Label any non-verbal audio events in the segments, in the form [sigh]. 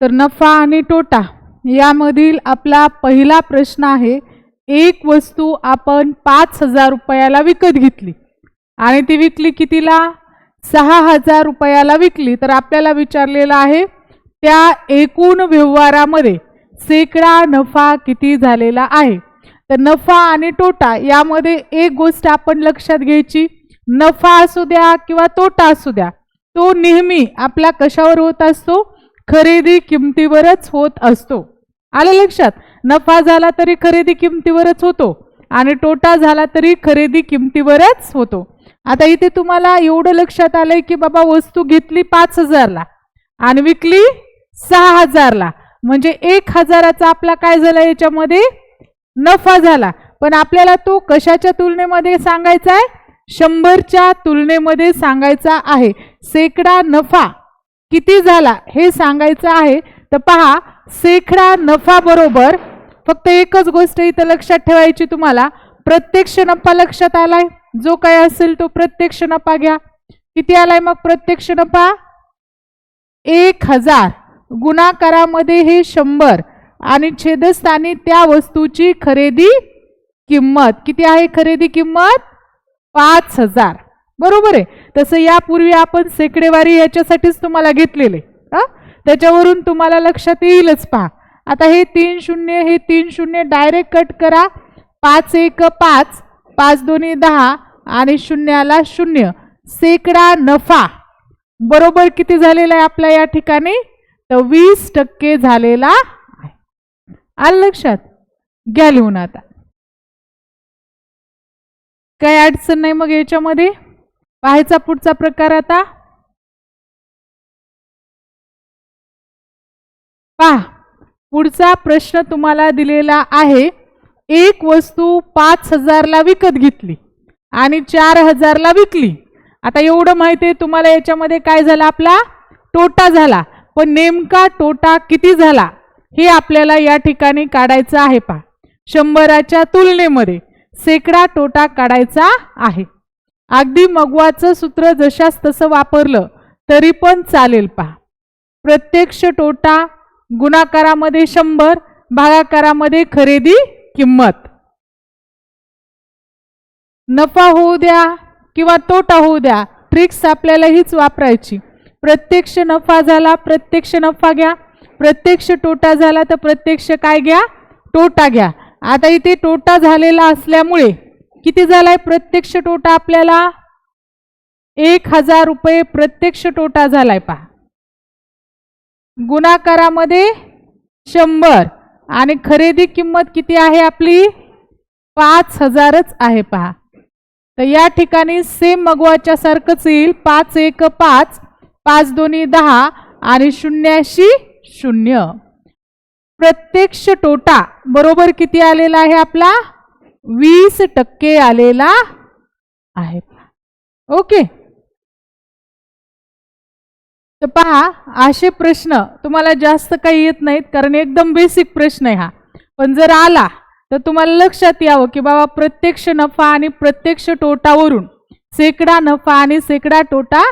तर नफा आणि तोटा यामधील आपला पहिला प्रश्न आहे एक वस्तू आपण पाच हजार रुपयाला विकत घेतली आणि ती विकली कितीला? सहा हजार रुपयाला विकली. तर आपल्याला विचारलेलं आहे त्या एकूण व्यवहारामध्ये सेकडा नफा किती झालेला आहे? तर नफा आणि तोटा यामध्ये एक गोष्ट आपण लक्षात घ्यायची नफा असू द्या किंवा तोटा असू द्या तो नेहमी आपल्या कशावर होत असतो? खरेदी किमतीवरच होत असतो. आलं लक्षात? नफा झाला तरी खरेदी किमतीवरच होतो आणि तोटा झाला तरी खरेदी किमतीवरच होतो. आता इथे तुम्हाला एवढं लक्षात आलंय की बाबा वस्तू घेतली पाच हजारला आणि विकली सहा हजारला. म्हणजे एक हजाराचा आपला काय झाला याच्यामध्ये? नफा झाला. पण आपल्याला तो कशाच्या तुलनेमध्ये सांगायचा आहे? शंभरच्या तुलनेमध्ये सांगायचा आहे. सेकडा नफा किती झाला हे सांगायचं आहे. तर पहा सेकडा नफा बरोबर फक्त एकच गोष्ट इथं लक्षात ठेवायची तुम्हाला. प्रत्यक्ष नफा लक्षात आलाय. जो काय असेल तो प्रत्यक्ष नफा घ्या. किती आलाय मग प्रत्यक्ष नफा? एक हजार. गुणाकारामध्ये हे शंभर. आणि छेदस्थानी त्या वस्तूची खरेदी किंमत. किती आहे खरेदी किंमत? पाच हजार. बरोबर आहे. तसं यापूर्वी आपण सेकडेवारी याच्यासाठीच तुम्हाला घेतलेले. हा? त्याच्यावरून तुम्हाला लक्षात येईलच पहा. आता हे तीन शून्य हे तीन शून्य डायरेक्ट कट करा. पाच एक पाच पाच दोन्ही दहा आणि शून्याला शून्य. सेकडा नफा. बरोबर किती झालेला आहे आपल्या या ठिकाणी? तर वीस टक्के झालेला आहे. आलं लक्षात? घ्या लिहून आता. काही अडचण नाही मग याच्यामध्ये? पाहायचा पुढचा प्रकार आता. पहा पुढचा प्रश्न तुम्हाला दिलेला आहे. एक वस्तू पाच हजारला विकत घेतली आणि चार हजारला विकली. आता एवढं माहिती आहे तुम्हाला याच्यामध्ये काय झाला? आपला तोटा झाला. पण नेमका तोटा किती झाला? हे आपल्याला या ठिकाणी काढायचं आहे पहा. शंभराच्या तुलनेमध्ये सेकडा तोटा काढायचा आहे. अगदी मगवाचं सूत्र जशास तसं वापरलं तरी पण चालेल पहा. प्रत्यक्ष तोटा गुणाकारामध्ये शंभर भागाकारामध्ये खरेदी किंमत. नफा होऊ द्या किंवा तोटा होऊ द्या ट्रिक्स आपल्याला हीच वापरायची. प्रत्यक्ष नफा झाला प्रत्यक्ष नफा घ्या. प्रत्यक्ष तोटा झाला तर प्रत्यक्ष काय घ्या? तोटा घ्या. आता इथे तोटा झालेला असल्यामुळे किती झालाय? प्रत्यक्ष तोटा आपल्याला? एक हजार रुपये प्रत्यक्ष तोटा झालाय पहा. गुणाकारामध्ये शंभर. आणि खरेदी किंमत किती आहे आपली? पाच हजारच आहे पहा. तर या ठिकाणी सेम मगवाच्या सारखंच येईल. पाच एक पाच पाच दोन्ही दहा आणि शून्याशी शून्य. प्रत्यक्ष तोटा बरोबर किती आलेला आहे आपला? वीस टक्के आलेला आहे. ओके. तर पहा असे प्रश्न तुम्हाला जास्त काही येत नाहीत कारण एकदम बेसिक प्रश्न आहे हा. पण जर आला तर तुम्हाला लक्षात यावं की बाबा प्रत्यक्ष नफा आणि प्रत्यक्ष तोटावरून सेकडा नफा आणि सेकडा तोटा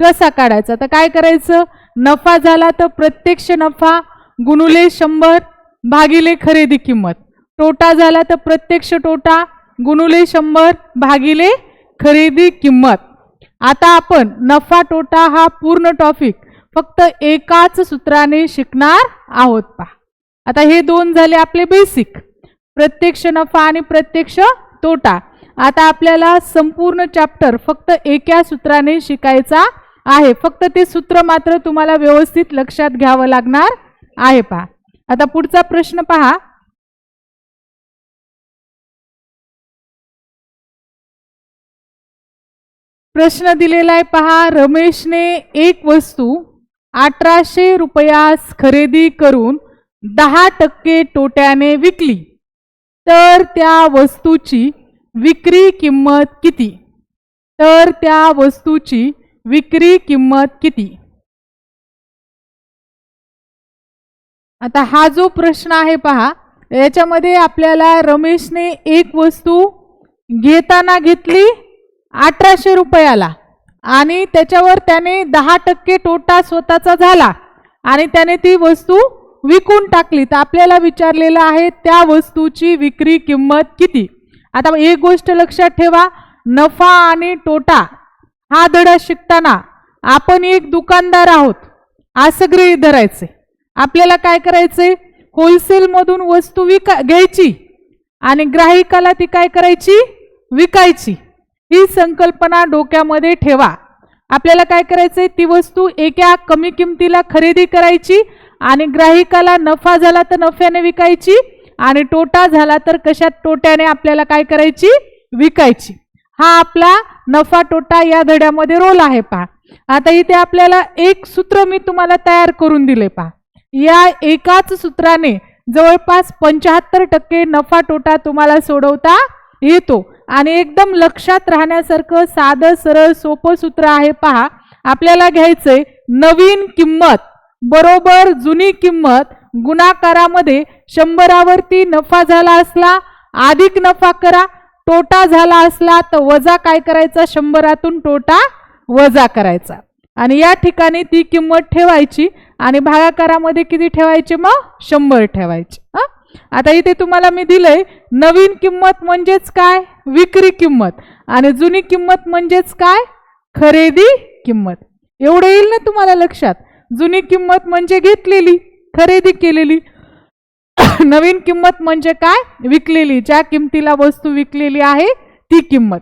कसा काढायचा? तर काय करायचं? नफा झाला तर प्रत्यक्ष नफा गुणुले शंभर भागिले खरेदी किंमत. तोटा झाला तर प्रत्यक्ष तोटा. गुणुले शंभर भागिले खरेदी किंमत. आता आपण नफा तोटा हा पूर्ण टॉपिक फक्त एकाच सूत्राने शिकणार आहोत पहा. आता हे दोन झाले आपले बेसिक प्रत्यक्ष नफा आणि प्रत्यक्ष तोटा. आता आपल्याला संपूर्ण चॅप्टर फक्त एका सूत्राने शिकायचा आहे. फक्त ते सूत्र मात्र तुम्हाला व्यवस्थित लक्षात घ्यावं लागणार आहे पहा. आता पुढचा प्रश्न पहा. प्रश्न दिलेला आहे पहा रमेशने एक वस्तू अठराशे रुपयास खरेदी करून दहा टक्के तोट्याने विकली. तर त्या वस्तूची विक्री किंमत किती? तर त्या वस्तूची विक्री किंमत किती? आता हा जो प्रश्न आहे पहा याच्यामध्ये आपल्याला रमेशने एक वस्तू घेताना घेतली अठराशे रुपयाला. आणि त्याच्यावर त्याने दहा टक्के तोटा स्वतःचा झाला. आणि त्याने ती वस्तू विकून टाकली. तर आपल्याला विचारलेलं आहे त्या वस्तूची विक्री किंमत किती? आता एक गोष्ट लक्षात ठेवा नफा आणि तोटा हा धडा शिकताना आपण एक दुकानदार आहोत. असं गृहीत धरायचे आपल्याला काय करायचे होलसेलमधून वस्तू विका घ्यायची आणि ग्राहकाला ती काय करायची? विकायची. ही संकल्पना डोक्यामध्ये ठेवा. आपल्याला काय करायचंय? ती वस्तू एका कमी किमतीला खरेदी करायची आणि ग्राहकाला नफा झाला तर नफ्याने विकायची आणि तोटा झाला तर कशात तोट्याने आपल्याला काय करायची? विकायची. हा आपला नफा तोटा या धड्यामध्ये रोल आहे पहा. आता इथे आपल्याला एक सूत्र मी तुम्हाला तयार करून दिले पहा. या एकाच सूत्राने जवळपास पंच्याहत्तर टक्के नफा तोटा तुम्हाला सोडवता येतो. आणि एकदम लक्षात राहण्यासारखं साधं सरळ सोपं सूत्र आहे. पहा आपल्याला घ्यायचंय नवीन किंमत बरोबर जुनी किंमत गुणाकारामध्ये शंभरावरती नफा झाला असला अधिक नफा करा तोटा झाला असला तर वजा काय करायचा? शंभरातून तोटा वजा करायचा. आणि या ठिकाणी ती किंमत ठेवायची आणि भागाकारामध्ये किती ठेवायची मग? शंभर ठेवायची. हा? आता इथे तुम्हाला मी दिलंय नवीन किंमत म्हणजेच काय? विक्री किंमत. आणि जुनी किंमत म्हणजेच काय? खरेदी किंमत. एवढं येईल ना तुम्हाला लक्षात? जुनी किंमत म्हणजे घेतलेली खरेदी केलेली. [coughs] नवीन किंमत म्हणजे काय? विकलेली. ज्या किमतीला वस्तू विकलेली आहे ती किंमत.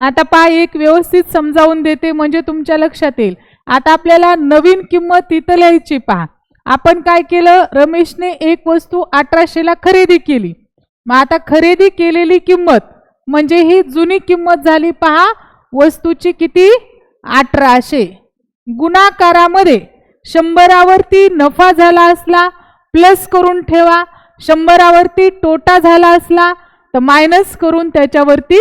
आता पहा एक व्यवस्थित समजावून देते म्हणजे तुमच्या लक्षात येईल. आता आपल्याला नवीन किंमत इथं लिहायची पहा. आपण काय केलं? रमेशने एक वस्तू अठराशेला खरेदी केली. मग आता खरेदी केलेली किंमत म्हणजे ही जुनी किंमत झाली पहा वस्तूची किती? अठराशे. गुणाकारामध्ये शंभरावरती नफा झाला असला प्लस करून ठेवा. शंभरावरती तोटा झाला असला तर मायनस करून त्याच्यावरती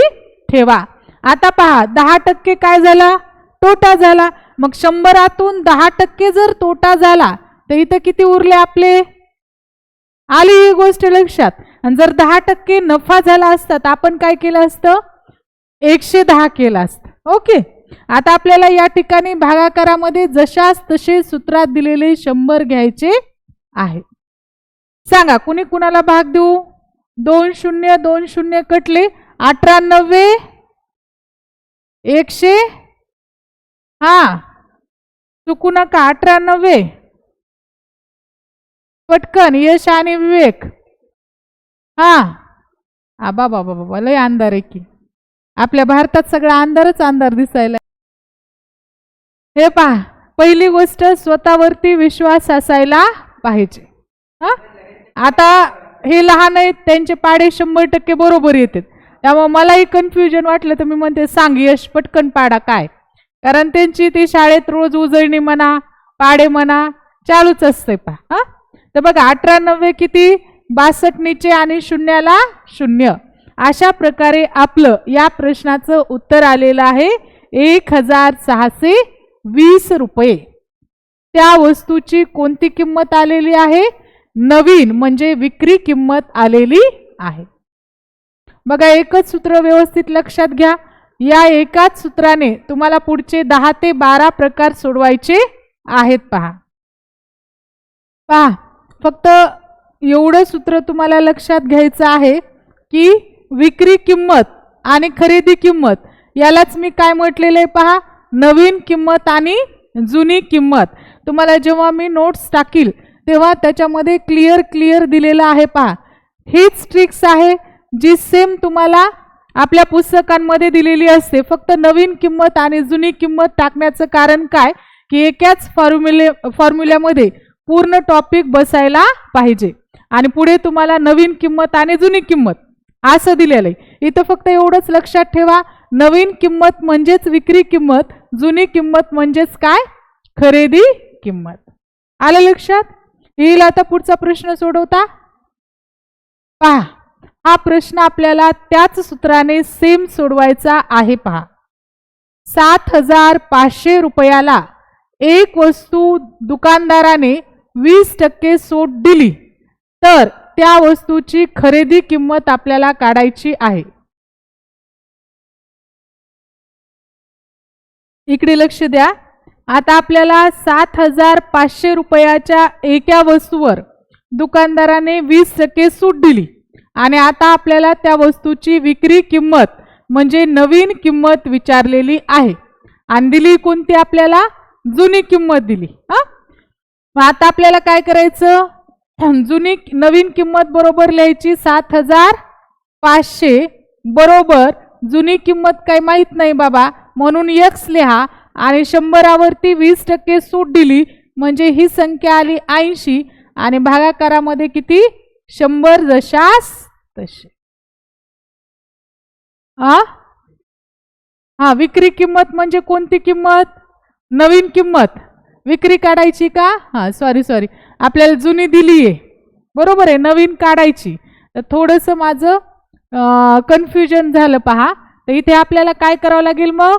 ठेवा. आता पहा दहा टक्के काय झाला? तोटा झाला. मग शंभरातून दहा टक्के जर तोटा झाला तर इथं किती उरले आपले? आली ही गोष्ट लक्षात. आणि जर दहा टक्के नफा झाला असता तर आपण काय केलं असतं? एकशे दहा केलं असतं. ओके. आता आपल्याला या ठिकाणी भागाकारामध्ये जशास तसे सूत्रात दिलेले शंभर घ्यायचे आहे सांगा कुणी कुणाला भाग देऊ? दोन शून्य दोन शून्य कटले. अठरा नव्वे. एकशे. हा. चुकू नका. अठरा नव्वे. पटकन यश आणि विवेक. हा. आबा बाबा बाबा लय अंधार आहे की. आपल्या भारतात सगळा अंधारच अंधार दिसायला. हे पहा पहिली गोष्ट स्वतःवरती विश्वास असायला पाहिजे. हा? आता हे लहान आहेत त्यांचे पाडे शंभर टक्के बरोबर येतात. त्यामुळे मलाही कन्फ्युजन वाटलं तर मी म्हणते सांग यश पटकन पाडा काय? कारण त्यांची ती शाळेत रोज उजळणी म्हणा पाडे म्हणा चालूच असते पा हा? तर बघा अठरा नव्वे किती? बासष्ट निचे आणि शून्याला शून्य. अशा प्रकारे आपलं या प्रश्नाचं उत्तर आलेलं आहे. एक हजार सहाशे वीस रुपये. त्या वस्तूची कोणती किंमत आलेली आहे? नवीन म्हणजे विक्री किंमत आलेली आहे. बघा एकच सूत्र व्यवस्थित लक्षात घ्या. या एकाच सूत्राने तुम्हाला पुढचे दहा ते बारा प्रकार सोडवायचे आहेत पहा. पहा. फक्त एवढं सूत्र तुम्हाला लक्षात घ्यायचं आहे की विक्री किंमत आणि खरेदी किंमत यालाच मी काय म्हटलेलं आहे पहा? नवीन किंमत आणि जुनी किंमत. तुम्हाला जेव्हा मी नोट्स टाकील तेव्हा त्याच्यामध्ये क्लिअर क्लिअर दिलेलं आहे पहा. हीच ट्रिक्स आहे जी सेम तुम्हाला आपल्या पुस्तकांमध्ये दिलेली असते. फक्त नवीन किंमत आणि जुनी किंमत टाकण्याचं कारण काय? की एकाच फॉर्म्युले फॉर्म्युल्यामध्ये पूर्ण टॉपिक बसायला पाहिजे. आणि पुढे तुम्हाला नवीन किंमत आणि जुनी किंमत असं दिलेलं आहे इथं फक्त एवढंच लक्षात ठेवा नवीन किंमत म्हणजेच विक्री किंमत जुनी किंमत म्हणजेच काय? खरेदी किंमत. आलं लक्षात? येईल आता पुढचा प्रश्न सोडवता? पहा हा प्रश्न आपल्याला त्याच सूत्राने सेम सोडवायचा आहे पहा. सात हजार पाचशे रुपयाला एक वस्तू दुकानदाराने वीस टक्के सूट दिली तर त्या वस्तूची खरेदी किंमत आपल्याला काढायची आहे. इकडे लक्ष द्या. आता आपल्याला सात हजार पाचशे रुपयाच्या एका वस्तूवर दुकानदाराने वीस टक्के सूट दिली आणि आता आपल्याला त्या वस्तूची विक्री किंमत म्हणजे नवीन किंमत विचारलेली आहे. आणि दिली कोणती आपल्याला? जुनी किंमत दिली. हा? मग आता आपल्याला काय करायचं? जुनी नवीन किंमत बरोबर लिहायची सात हजार पाचशे. बरोबर. जुनी किंमत काही माहीत नाही बाबा. म्हणून यक्स लिहा आणि शंभरावरती वीस टक्के सूट दिली. म्हणजे ही संख्या आली ऐंशी. आणि भागाकारामध्ये किती? शंभर जशास तसे. हा हा विक्री किंमत म्हणजे कोणती किंमत? नवीन किंमत. विक्री काढायची का? हा सॉरी सॉरी आपल्याला जुनी दिली आहे बरोबर आहे नवीन काढायची. तर थोडंसं माझं कन्फ्युजन झालं पहा. तर इथे आपल्याला काय करावं लागेल मग?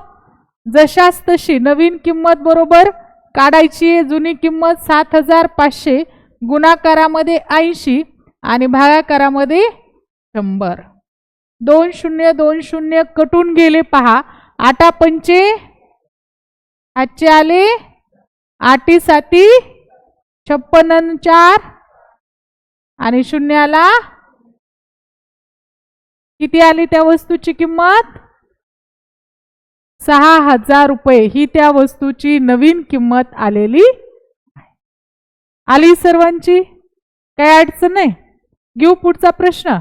जशास तशी नवीन किंमत बरोबर काढायची आहे. जुनी किंमत सात हजार पाचशे गुणाकारामध्ये ऐंशी आणि भागाकारामध्ये शंभर. दोन शून्य दोन शून्य कटून गेले पहा. आटा पंचे आजचे आले आठी साती छप्पन्न चार आणि शून्याला किती आली त्या वस्तूची किंमत? सहा हजार रुपये. ही त्या वस्तूची नवीन किंमत आलेली आली सर्वांची? काही अडचण नाही. घेऊ पुढचा प्रश्न.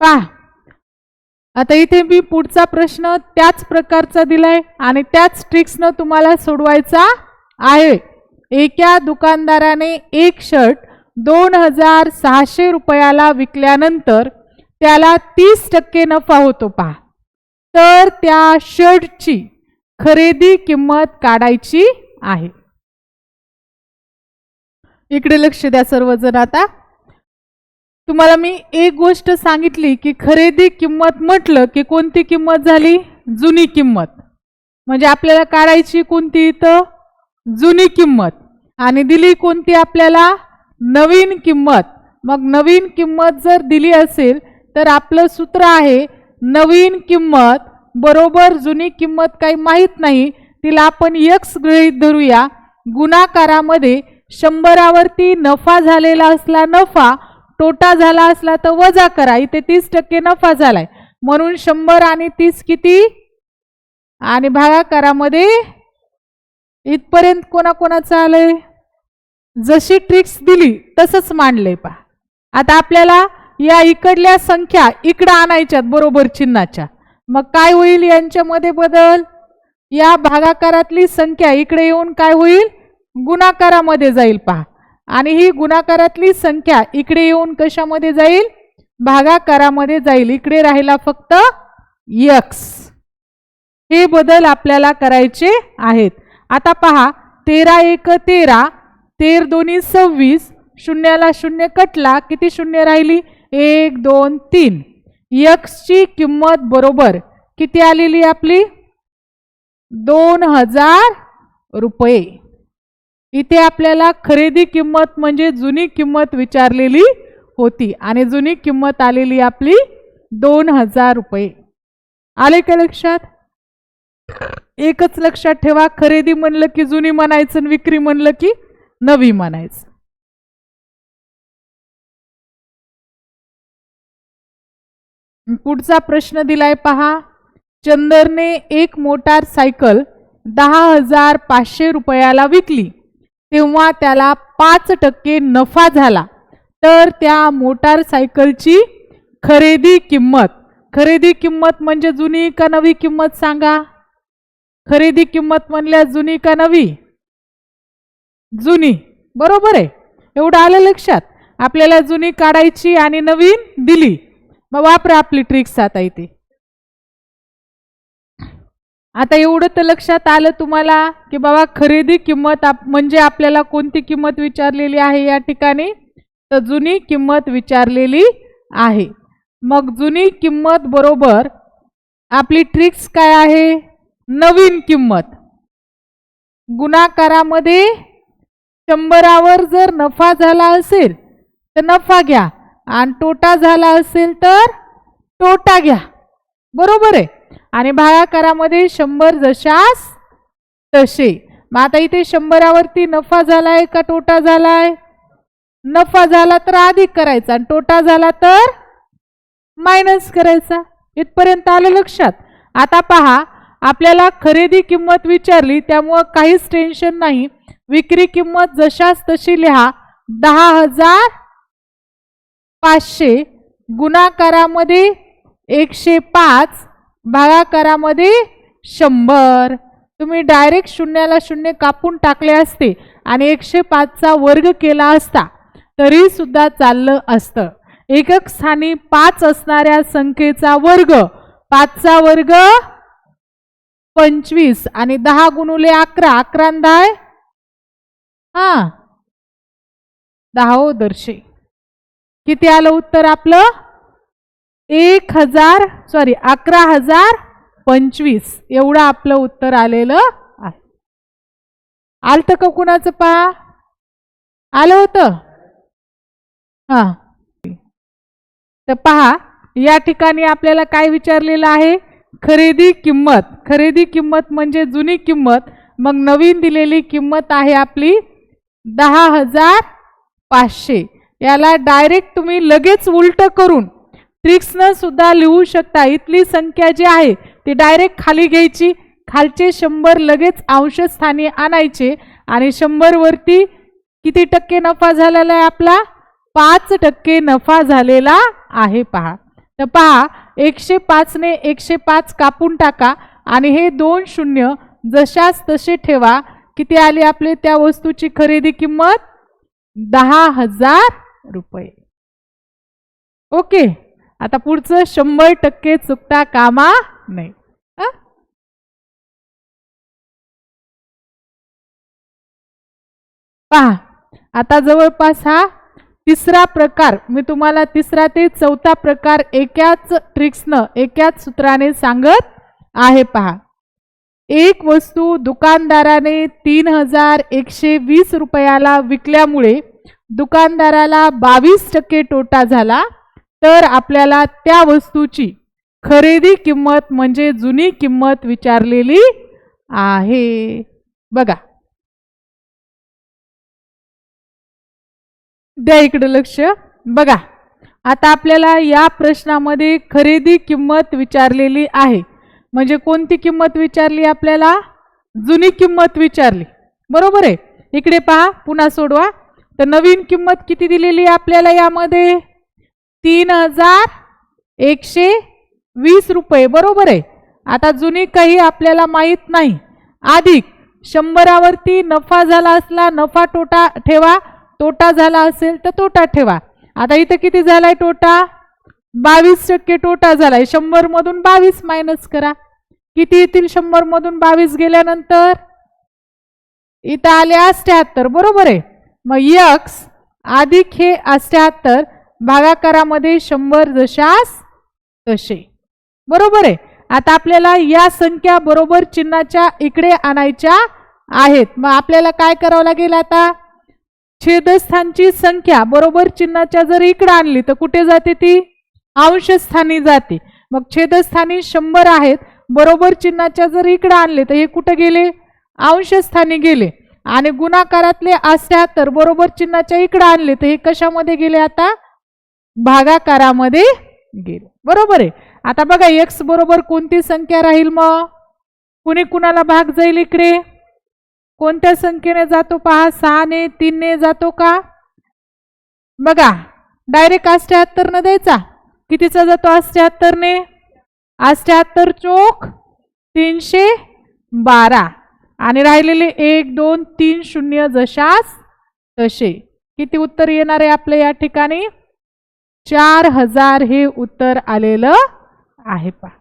पहा. आता इथे मी पुढचा प्रश्न त्याच प्रकारचा दिलाय आणि त्याच ट्रिक्सनं तुम्हाला सोडवायचा आहे. एका दुकानदाराने एक शर्ट दोन हजार सहाशे रुपयाला विकल्यानंतर त्याला तीस टक्के नफा होतो पहा. तर त्या शर्टची खरेदी किंमत काढायची आहे. इकडे लक्ष द्या सर्वजण आता. तुम्हाला मी एक गोष्ट सांगितली की खरेदी किंमत म्हटलं की कोणती किंमत झाली? जुनी किंमत. म्हणजे आपल्याला काढायची कोणती इथं? जुनी किंमत. आणि दिली कोणती आपल्याला? नवीन किंमत. मग नवीन किंमत जर दिली असेल तर आपलं सूत्र आहे नवीन किंमत बरोबर जुनी किंमत काही माहीत नाही. तिला आपण यक्स गृहीत धरूया. गुणाकारामध्ये शंभरावरती नफा झालेला असला नफा तोटा झाला असला तर वजा करा. इथे तीस टक्के नफा झालाय. म्हणून शंभर आणि तीस किती? आणि भागाकारामध्ये इथपर्यंत कोणाकोणाचं आलंय? जशी ट्रिक्स दिली तसंच मांडलंय पहा. आता आपल्याला या इकडल्या संख्या इकडं आणायच्यात बरोबर चिन्हाच्या. मग काय होईल यांच्यामध्ये बदल? या भागाकारातली संख्या इकडे येऊन काय होईल? गुणाकारामध्ये जाईल पहा. आणि ही गुणाकारातली संख्या इकडे येऊन कशामध्ये जाईल? भागाकारामध्ये जाईल. इकडे राहिला फक्त यक्स हे बदल आपल्याला करायचे आहेत. आता पहा तेरा एक तेरा तेर दोन्ही सव्वीस शून्याला शून्य कटला किती शून्य राहिली? एक दोन तीन. यक्सची किंमत बरोबर किती आलेली आपली? दोन हजार रुपये. इथे आपल्याला खरेदी किंमत म्हणजे जुनी किंमत विचारलेली होती. आणि जुनी किंमत आलेली आपली दोन हजार रुपये. आले का लक्षात? एकच लक्षात ठेवा. खरेदी म्हणलं की जुनी म्हणायचं आणि विक्री म्हणलं की नवी म्हणायचं. पुढचा प्रश्न दिलाय पहा. चंदरने एक मोटार सायकल दहा हजार पाचशे रुपयाला विकली. तेव्हा त्याला पाच टक्के नफा झाला. तर त्या मोटारसायकलची खरेदी किंमत खरेदी किंमत म्हणजे जुनी का नवी किंमत सांगा? खरेदी किंमत म्हणल्या जुनी का नवी? जुनी. बरोबर आहे. एवढं आलं लक्षात. आपल्याला जुनी काढायची आणि नवीन दिली. मग वापरा आपली ट्रिक्स आता इथे. आता एवढं तर लक्षात आलं तुम्हाला की बाबा खरेदी किंमत आप म्हणजे आपल्याला कोणती किंमत विचारलेली आहे या ठिकाणी? तर जुनी किंमत विचारलेली आहे. मग जुनी किंमत बरोबर आपली ट्रिक्स काय आहे? नवीन किंमत. गुणाकारामध्ये शंभरावर जर नफा झाला असेल तर नफा घ्या. आणि तोटा झाला असेल तर तोटा घ्या. बरोबर आहे? आणि भागाकारामध्ये शंभर जशास तसे. मग आता इथे शंभरावरती नफा झालाय का तोटा झालाय? नफा झाला तर अधिक करायचा आणि तोटा झाला तर मायनस करायचा. इथपर्यंत आलं लक्षात. आता पहा आपल्याला खरेदी किंमत विचारली त्यामुळं काहीच टेन्शन नाही. विक्री किंमत जशाच तशी लिहा. दहा हजार पाचशे. गुणाकारामध्ये एकशे पाच. भागाकारामध्ये शंभर. तुम्ही डायरेक्ट शून्याला शून्य कापून टाकले असते आणि एकशे पाचचा वर्ग केला असता तरीसुद्धा चाललं असतं. एकक स्थानी पाच असणाऱ्या संख्येचा वर्ग पाचचा वर्ग पंचवीस आणि दहा गुणुले अकरा अकरा दहा हा. दहा हो दर्शे. किती आलं उत्तर आपलं? एक हजार सॉरी अकरा हजार पंचवीस. एवढं आपलं उत्तर आलेलं आहे. आलतं का कुणाचं पहा आलं होतं? हा. तर पहा या ठिकाणी आपल्याला काय विचारलेलं आहे? खरेदी किंमत. खरेदी किंमत म्हणजे जुनी किंमत. मग नवीन दिलेली किंमत आहे आपली दहा हजार पाचशे. याला डायरेक्ट तुम्ही लगेच उलट करून ट्रिक्सनं सुद्धा लिहू शकता. इथली संख्या जी आहे ती डायरेक्ट खाली घ्यायची. खालचे शंभर लगेच अंशस्थानी आणायचे आणि शंभरवरती किती टक्के नफा झालेला आहे आपला? पाच टक्के नफा झालेला आहे पहा. तर पहा एकशे पाचने एकशे पाच कापून टाका आणि हे दोन शून्य जशाच तसे ठेवा. किती आली आपले त्या वस्तूची खरेदी किंमत? दहा हजार रुपये. ओके. आता पुढचं शंभर टक्के चुकता कामा नाही पहा आता जवळपास हा तिसरा प्रकार मी तुम्हाला तिसरा ते चौथा प्रकार एकाच ट्रिक्सनं एकाच सूत्राने सांगत आहे पहा. एक वस्तू दुकानदाराने तीन हजार एकशे वीस रुपयाला विकल्यामुळे दुकानदाराला बावीस टक्के तोटा झाला. तर आपल्याला त्या वस्तूची खरेदी किंमत म्हणजे जुनी किंमत विचारलेली आहे. बघा. द्या इकडं लक्ष. बघा. आता आपल्याला या प्रश्नामध्ये खरेदी किंमत विचारलेली आहे. म्हणजे कोणती किंमत विचारली आपल्याला? जुनी किंमत विचारली. बरोबर आहे. इकडे पहा पुन्हा सोडवा. तर नवीन किंमत किती दिलेली आहे आपल्याला यामध्ये? तीन हजार एकशे वीस रुपये. बरोबर आहे. आता जुनी काही आपल्याला माहीत नाही. अधिक शंभरावरती नफा झाला असला नफा तोटा ठेवा. तोटा झाला असेल तर तोटा ठेवा. आता इथं किती झालाय तोटा? बावीस टक्के तोटा झालाय. शंभर मधून बावीस मायनस करा. किती येतील शंभर मधून बावीस गेल्यानंतर? इथं आले अष्ट्याहत्तर बरोबर आहे. मग यक्स अधिक हे अष्ट्याहत्तर भागाकारामध्ये शंभर जशास तसे. बरोबर आहे. आता आपल्याला या संख्या बरोबर चिन्हाच्या इकडे आणायच्या आहेत. मग आपल्याला काय करावं लागेल आता? छेदस्थानची संख्या बरोबर चिन्हाच्या जर इकडे आणली तर कुठे जाते ती? अंशस्थानी जाते. मग छेदस्थानी शंभर आहेत. बरोबर चिन्हाच्या जर इकडे आणले तर हे कुठे गेले? अंशस्थानी गेले. आणि गुणाकारातले अष्ट्याहत्तर बरोबर चिन्हाच्या इकडे आणले तर हे कशामध्ये गेले आता? भागाकारामध्ये गेले. बरोबर आहे. आता बघा एक्स बरोबर कोणती संख्या राहील मग? कुणी कुणाला भाग जाईल इकडे? कोणत्या संख्येने जातो पहा? सहाने तीनने जातो का? बघा डायरेक्ट अष्ट्याहत्तर न द्यायचा. कितीचा जातो अष्ट्याहत्तरने? अष्ट्याहत्तर चोख तीनशे बारा. आणि राहिलेले एक दोन तीन शून्य जशास तसे. किती उत्तर येणार आहे आपल्या या ठिकाणी? चार हजार हे उत्तर आलेलं आहे पहा.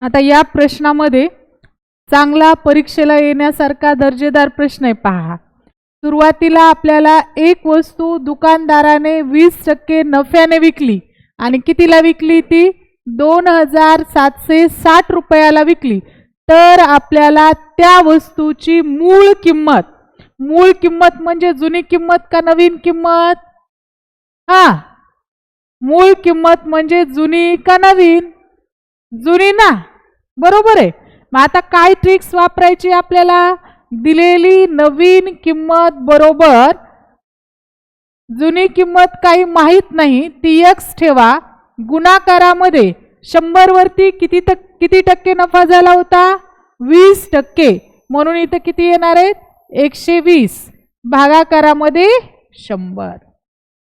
आता या प्रश्नामध्ये चांगला परीक्षेला येण्यासारखा दर्जेदार प्रश्न आहे पहा. सुरुवातीला आपल्याला एक वस्तू दुकानदाराने वीस टक्के नफ्याने विकली. आणि कितीला विकली ती? दोन हजार सातशे साठ रुपयाला विकली. तर आपल्याला त्या वस्तूची मूळ किंमत मूळ किंमत म्हणजे जुनी किंमत का नवीन किंमत? हा. मूळ किंमत म्हणजे जुनी का नवीन? जुनी ना. बरोबर आहे. मग आता काय ट्रिक्स वापरायची आपल्याला? दिलेली नवीन किंमत बरोबर. जुनी किंमत काही माहीत नाही. ती एक्स ठेवा. गुणाकारामध्ये शंभर वरती किती टक किती टक्के नफा झाला होता? वीस टक्के. म्हणून इथं किती येणार आहेत? एकशे वीस भागाकारामध्ये शंभर.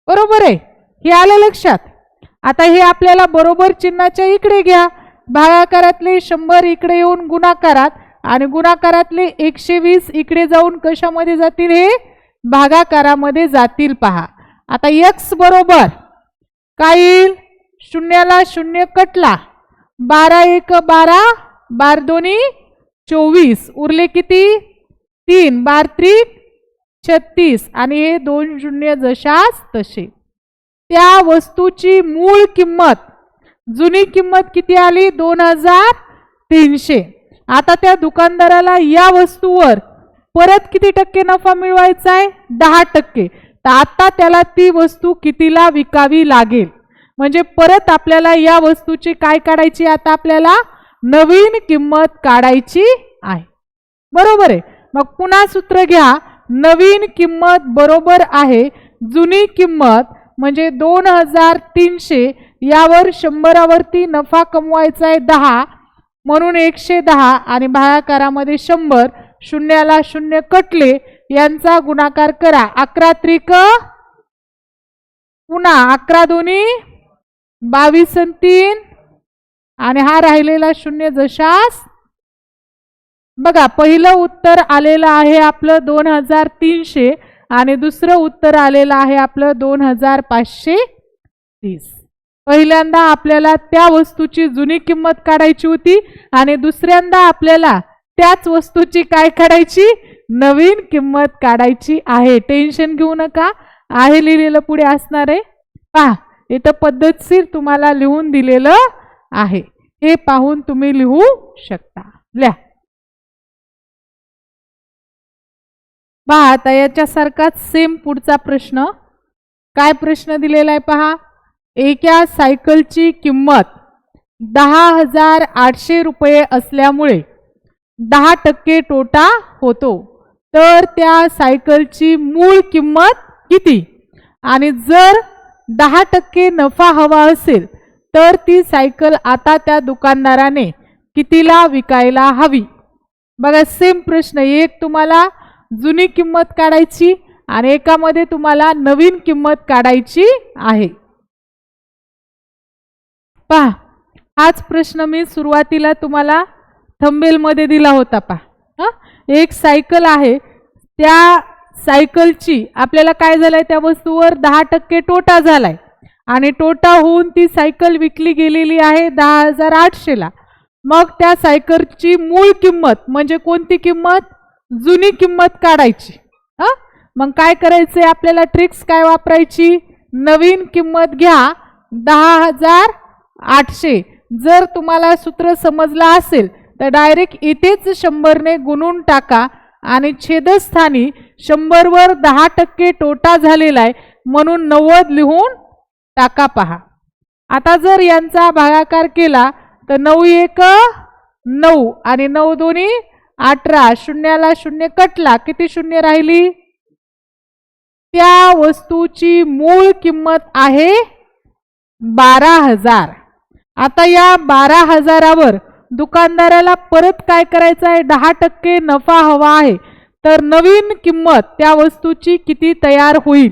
बरोबर आहे? हे आलं लक्षात? आता हे आपल्याला बरोबर चिन्हाच्या इकडे घ्या. भागाकारातले शंभर इकडे येऊन गुणाकारात आणि गुणाकारातले एकशे वीस इकडे जाऊन कशामध्ये जातील हे? भागाकारामध्ये जातील पहा. आता यक्स बरोबर. काय येईल? शून्याला शून्य कटला. बारा एक बारा बार दोन्ही चोवीस. उरले किती? तीन बार त्रिक छत्तीस. आणि हे दोन शून्य जशाच तसे. त्या वस्तूची मूळ किंमत जुनी किंमत किती आली? दोन हजार तीनशे. आता त्या दुकानदाराला या वस्तूवर परत किती टक्के नफा मिळवायचा आहे दहा टक्के. तर आता त्याला ती वस्तू कितीला विकावी लागेल? म्हणजे परत आपल्याला या वस्तूची काय काढायची? आता आपल्याला नवीन किंमत काढायची आहे. बरोबर आहे. मग पुन्हा सूत्र घ्या. नवीन किंमत बरोबर आहे. जुनी किंमत म्हणजे दोन हजार तीनशे यावर शंभरावरती नफा कमवायचा आहे दहा म्हणून एकशे दहा आणि भागाकारामध्ये शंभर शून्याला शून्य कटले यांचा गुणाकार करा. अकरा त्रिक पुन्हा अकरा दोन्ही बावीस आणि तीन आणि हा राहिलेला शून्य जशास बघा पहिलं उत्तर आलेलं आहे आपलं दोन हजार तीनशे आणि दुसरं उत्तर आलेलं आहे आपलं दोन हजार पाचशे तीस. पहिल्यांदा आपल्याला त्या वस्तूची जुनी किंमत काढायची होती आणि दुसऱ्यांदा आपल्याला त्याच वस्तूची काय काढायची? नवीन किंमत काढायची आहे. टेन्शन घेऊ नका. आहे लिहिलेलं पुढे असणार आहे. पहा इथं पद्धतशीर तुम्हाला लिहून दिलेलं आहे. हे पाहून तुम्ही लिहू शकता. लिहा. पहा आता याच्यासारखाच सेम पुढचा प्रश्न. काय प्रश्न दिलेला आहे पहा? एका सायकलची किंमत दहा हजार आठशे रुपये असल्यामुळे दहा टक्के तोटा होतो. तर त्या सायकलची मूळ किंमत किती? आणि जर दहा टक्के नफा हवा असेल तर ती सायकल आता त्या दुकानदाराने कितीला विकायला हवी? बघा सेम प्रश्न. एक तुम्हाला जुनी किंमत काढायची आणि एकामध्ये तुम्हाला नवीन किंमत काढायची आहे. पहा हाच प्रश्न मी सुरुवातीला तुम्हाला थंबेलमध्ये दिला होता पहा. हां? एक सायकल आहे. त्या सायकलची आपल्याला काय झालंय? त्या वस्तूवर दहा टक्के तोटा झालाय. आणि तोटा होऊन ती सायकल विकली गेलेली आहे दहा हजार आठशेला. मग त्या सायकलची मूळ किंमत म्हणजे कोणती किंमत? जुनी किंमत काढायची. हां? मग काय करायचंय? आपल्याला ट्रिक्स काय वापरायची? नवीन किंमत घ्या. दहा हजार आठशे. जर तुम्हाला सूत्र समजलं असेल तर डायरेक्ट इथेच शंभरने गुणून टाका आणि छेदस्थानी शंभरवर दहा टक्के तोटा झालेला आहे म्हणून नव्वद लिहून टाका पहा. आता जर यांचा भागाकार केला तर नऊ एक नऊ आणि नऊ दोन्ही अठरा शून्याला शून्य कटला. किती शून्य राहिली? त्या वस्तूची मूळ किंमत आहे बारा हजार. आता या बारा हजारावर दुकानदाराला परत काय करायचं आहे? दहा टक्के नफा हवा आहे. तर नवीन किंमत त्या वस्तूची किती तयार होईल?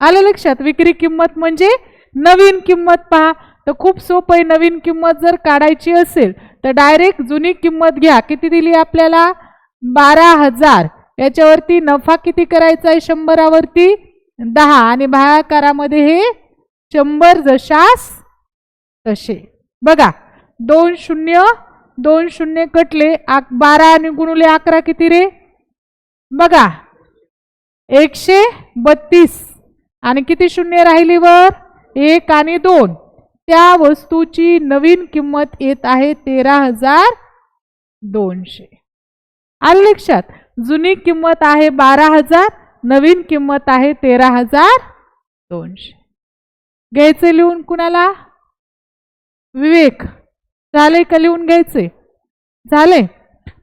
आलं लक्षात? विक्री किंमत म्हणजे नवीन किंमत पहा. तर खूप सोपं आहे. नवीन किंमत जर काढायची असेल तर डायरेक्ट जुनी किंमत घ्या. किती दिली आपल्याला? बारा हजार. याच्यावरती नफा किती करायचा आहे? शंभरावरती दहा. आणि भागाकारामध्ये हे शंभर जशास तसे. बघा दोन शून्य दोन शून्य कटले. आक बारा आणि गुणुले अकरा किती रे? बघा एकशे बत्तीस. आणि किती शून्य राहिली वर? एक आणि दोन. त्या वस्तूची नवीन किंमत येत आहे तेरा हजार दोनशे. आलं लक्षात जुनी किंमत आहे बारा हजार नवीन किंमत आहे तेरा हजार दोनशे. घ्यायचे लिहून कुणाला? विवेक. झाले का लिहून घ्यायचे? झाले.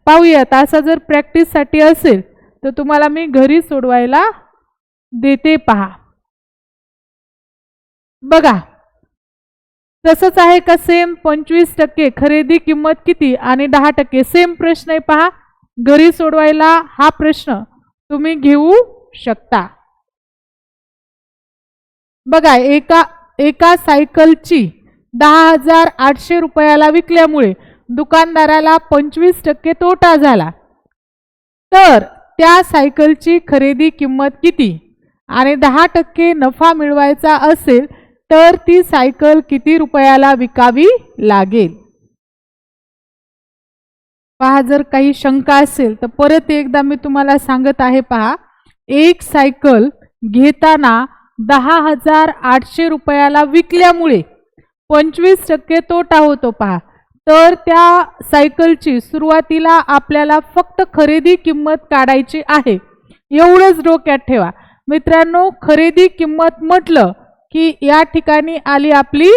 पाहूयात असा जर प्रॅक्टिससाठी असेल तर तुम्हाला मी घरी सोडवायला देते पहा. बघा तसंच आहे का सेम पंचवीस टक्के खरेदी किंमत किती आणि दहा टक्के? सेम प्रश्न आहे पहा. घरी सोडवायला हा प्रश्न तुम्ही घेऊ शकता. बघा एका एका सायकलची दहा हजार आठशे रुपयाला विकल्यामुळे दुकानदाराला पंचवीस टक्के तोटा झाला. तर त्या सायकलची खरेदी किंमत किती? आणि दहा टक्के नफा मिळवायचा असेल तर ती सायकल किती रुपयाला विकावी लागेल? पहा जर काही शंका असेल तर परत एकदा मी तुम्हाला सांगत आहे पहा. एक सायकल घेताना दहा हजार आठशे रुपयाला विकल्यामुळे पंचवीस टक्के तोटा होतो पहा. तर त्या सायकलची सुरुवातीला आपल्याला फक्त खरेदी किंमत काढायची आहे. एवढंच डोक्यात ठेवा. मित्रांनो खरेदी किंमत म्हटलं की या ठिकाणी आली आपली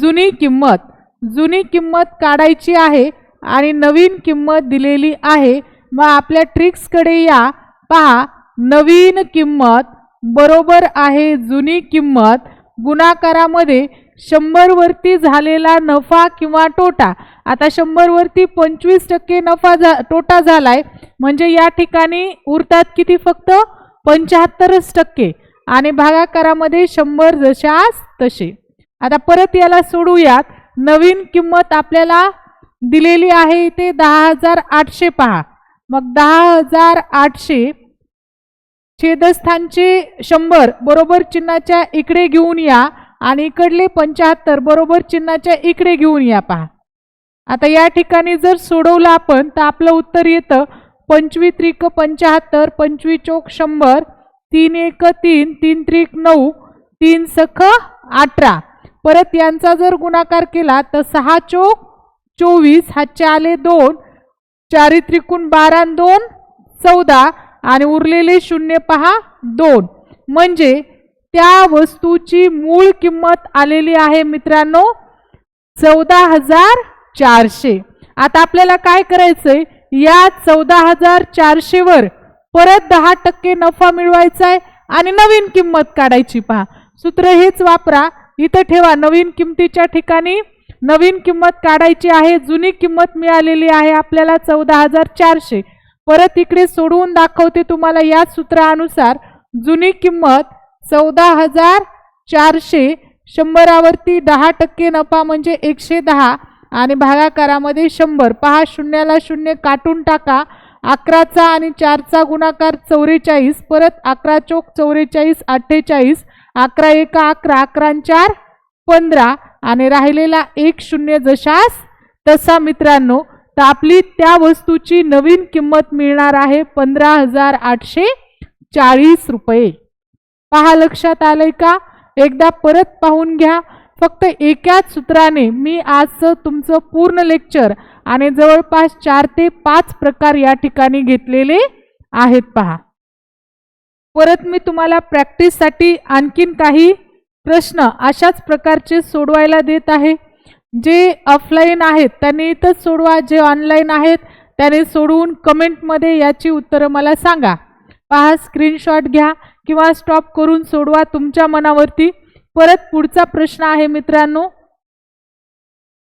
जुनी किंमत. जुनी किंमत काढायची आहे आणि नवीन किंमत दिलेली आहे. मग आपल्या ट्रिक्सकडे या. पहा नवीन किंमत बरोबर आहे जुनी किंमत. गुणाकारामध्ये शंभरवरती झालेला नफा किंवा तोटा. आता शंभरवरती पंचवीस टक्के नफा झा तोटा झाला आहे म्हणजे या ठिकाणी उरतात किती फक्त? पंच्याहत्तरच टक्के. आणि भागाकारामध्ये शंभर जशास तसे. आता परत याला सोडूयात. नवीन किंमत आपल्याला दिलेली आहे इथे दहा हजार आठशे पहा. मग दहा हजार आठशे छेदस्थानचे शंभर बरोबर चिन्हाच्या इकडे घेऊन या आणि इकडले पंच्याहत्तर बरोबर चिन्हाच्या इकडे घेऊन या पहा. आता या ठिकाणी जर सोडवलं आपण तर आपलं उत्तर येतं पंचवी त्रिक पंच्याहत्तर पंचवी चोक शंभर तीन एक तीन तीन त्रिक नऊ तीन सख अठरा. परत यांचा जर गुणाकार केला तर सहा चोक चोवीस हातचे आले दोन चारी त्रिकूण बारा दोन चौदा. आणि उरलेले शून्य पहा दोन. म्हणजे त्या वस्तूची मूळ किंमत आलेली आहे मित्रांनो चौदा हजार चारशे. आता आपल्याला काय करायचंय? या चौदा हजार चारशेवर परत दहा टक्के नफा मिळवायचा आहे आणि नवीन किंमत काढायची पहा. सूत्र हेच वापरा. इथं ठेवा. नवीन किंमतीच्या ठिकाणी नवीन किंमत काढायची आहे. जुनी किंमत मिळालेली आहे आपल्याला चौदा हजार चारशे. परत इकडे सोडवून दाखवते तुम्हाला या सूत्रानुसार जुनी किंमत चौदा हजार चारशे. शंभरावरती दहा टक्के नफा म्हणजे एकशे दहा आणि भागाकारामध्ये शंभर. पहा शून्याला शून्य काटून टाका. अकराचा आणि चारचा गुणाकार चौवेचाळीस परत अकरा चोक चौवेचाळीस अठ्ठेचाळीस अकरा एका अकरा अकरा चार पंधरा आणि राहिलेला एक शून्य जशास तसा मित्रांनो तर आपली त्या वस्तूची नवीन किंमत मिळणार आहे पंधरा हजार आठशे चाळीस रुपये. पहा लक्षात आलंय का? एकदा परत पाहून घ्या. फक्त एकाच सूत्राने मी आजचं तुमचं पूर्ण लेक्चर आणि जवळपास चार ते पाच प्रकार या ठिकाणी घेतलेले आहेत पहा. परत मी तुम्हाला प्रॅक्टिससाठी आणखीन काही प्रश्न अशाच प्रकारचे सोडवायला देत आहे. जे ऑफलाईन आहेत त्यांनी इथंच सोडवा जे ऑनलाईन आहेत त्याने सोडवून कमेंटमध्ये याची उत्तरं मला सांगा. पहा स्क्रीनशॉट घ्या किंवा स्टॉप करून सोडवा तुमच्या मनावरती. परत पुढचा प्रश्न आहे मित्रांनो.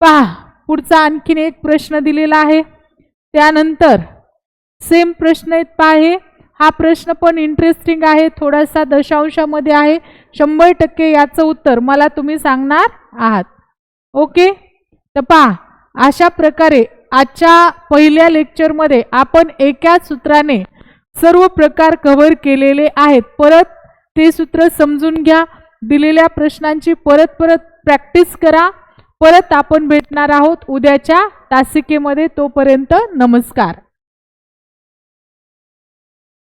पहा पुढचा आणखीन एक प्रश्न दिलेला आहे. त्यानंतर सेम प्रश्न आहेत पाहे हा. प्रश्न पण इंटरेस्टिंग आहे थोडासा दशांशामध्ये आहे. शंभर टक्के याचं उत्तर मला तुम्ही सांगणार आहात. ओके तर पहा अशा प्रकारे आजच्या पहिल्या लेक्चरमध्ये आपण एकाच सूत्राने सर्व प्रकार कव्हर केलेले आहेत. परत ते सूत्र समजून घ्या. दिलेल्या प्रश्नांची परत परत प्रॅक्टिस करा. परत आपण भेटणार आहोत उद्याच्या तासिकेमध्ये तोपर्यंत नमस्कार.